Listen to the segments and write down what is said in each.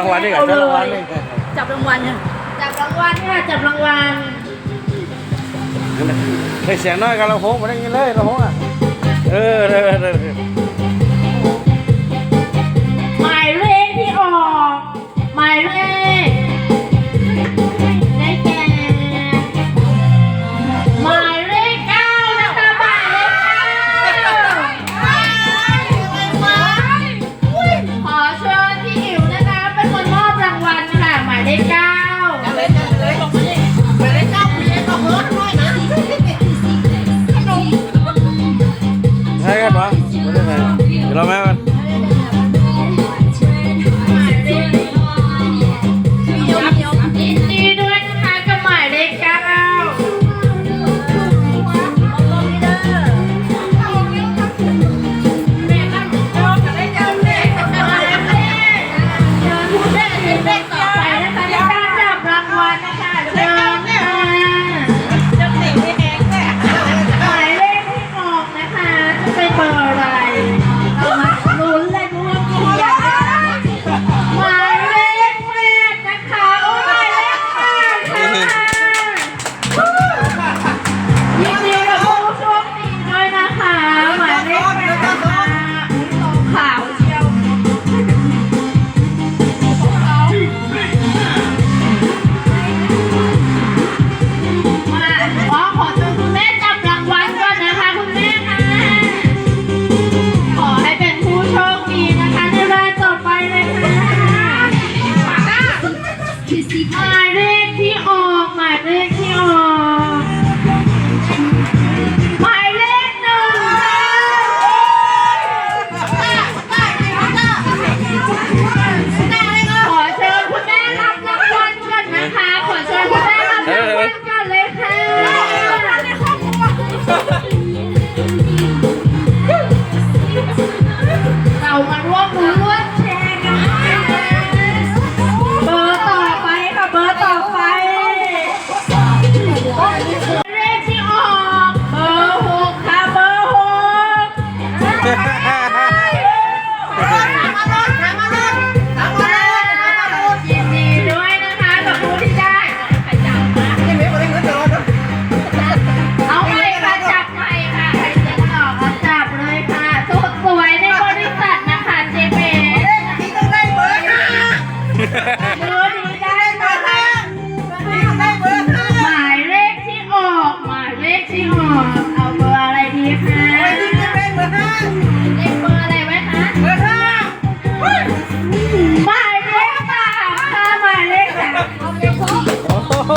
รางวัลนี่ก่อจับรางวัลนี่จับรางวัลเนี่ยจับรางวัลค่ะจับรางวัลเคยเสียงน้อยกันเราโหงมาได้ยินเลยเราโหงอะเออเออเออ 朋友。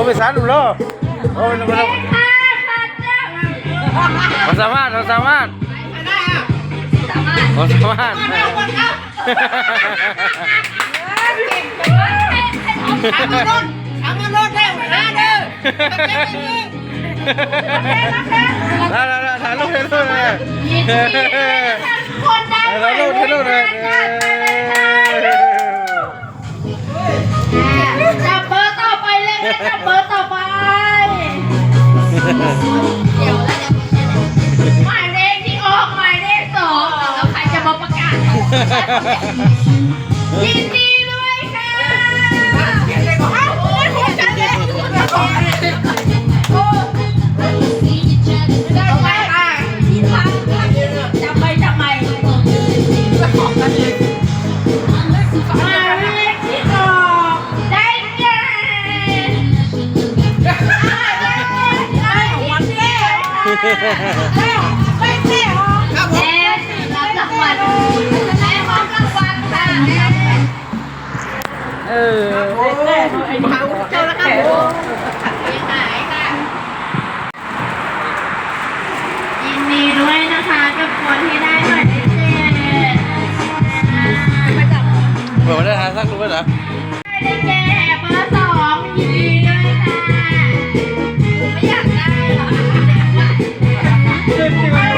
ผมไปสารดูโล้วโอ้ยเมาเราสามารถเราสามารถเราสามารถสามารถสามารถได้หัวหน้าเด้อแล้วแล้วถ่ายรูปให้รูปเลยถ่ายรูปให้รูปเลย กับเบอร์ต่อไปเดี๋ยวแล้วหมายเลขที่ออกหมายเลขสองแล้วใครจะมาประกาศยินดี ครับผมเออโอ้มเจ้าแล้วครับผมยินดีด้วยนะคะกับคนที่ได้หมายเลขเจ็ดปรจับ เปิดมาได้ทานสักรู้ไหมนะรอ ได้แก ยิน